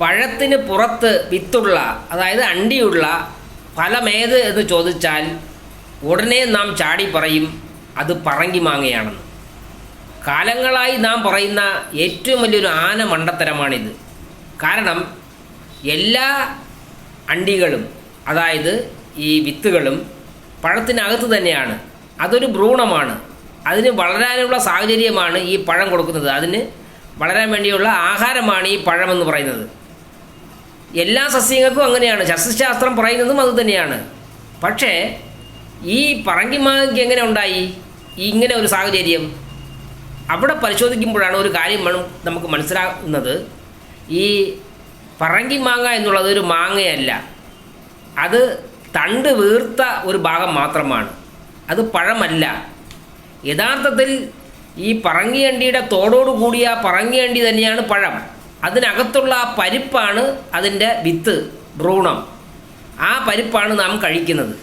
പഴത്തിന് പുറത്ത് വിത്തുള്ള അതായത് അണ്ടിയുള്ള ഫലമേത് എന്ന് ചോദിച്ചാൽ ഉടനെ നാം ചാടി പറയും അത് പറങ്കി മാങ്ങയാണെന്ന്. കാലങ്ങളായി നാം പറയുന്ന ഏറ്റവും വലിയൊരു ആന മണ്ടത്തരമാണിത്. കാരണം എല്ലാ അണ്ടികളും അതായത് ഈ വിത്തുകളും പഴത്തിനകത്ത് തന്നെയാണ്. അതൊരു ഭ്രൂണമാണ്. അതിന് വളരാനുള്ള സാഹചര്യമാണ് ഈ പഴം കൊടുക്കുന്നത്. അതിന് വളരാൻ വേണ്ടിയുള്ള ആഹാരമാണ് ഈ പഴമെന്ന് പറയുന്നത്. എല്ലാ സസ്യങ്ങൾക്കും അങ്ങനെയാണ്. ശസ്ത്രശാസ്ത്രം പറയുന്നതും അത് തന്നെയാണ്. പക്ഷേ ഈ പറങ്കിമാങ്ങയ്ക്ക് എങ്ങനെ ഉണ്ടായി? ഇങ്ങനെ ഒരു സാഹചര്യം. അവിടെ പരിശോധിക്കുമ്പോഴാണ് ഒരു കാര്യം നമുക്ക് മനസ്സിലാകുന്നത് ഈ പറങ്കി മാങ്ങ എന്നുള്ളത് ഒരു മാങ്ങയല്ല. അത് തണ്ട് വീർത്ത ഒരു ഭാഗം മാത്രമാണ്. അത് പഴമല്ല. യഥാർത്ഥത്തിൽ ഈ പറങ്ങിയണ്ടിയുടെ തോടോട് കൂടിയ പറങ്ങിയണ്ടി തന്നെയാണ് പഴം. അതിനകത്തുള്ള ആ പരിപ്പാണ് അതിന്റെ വിത്ത് ഭ്രൂണം. ആ പരിപ്പാണ് നാം കഴിക്കുന്നത്.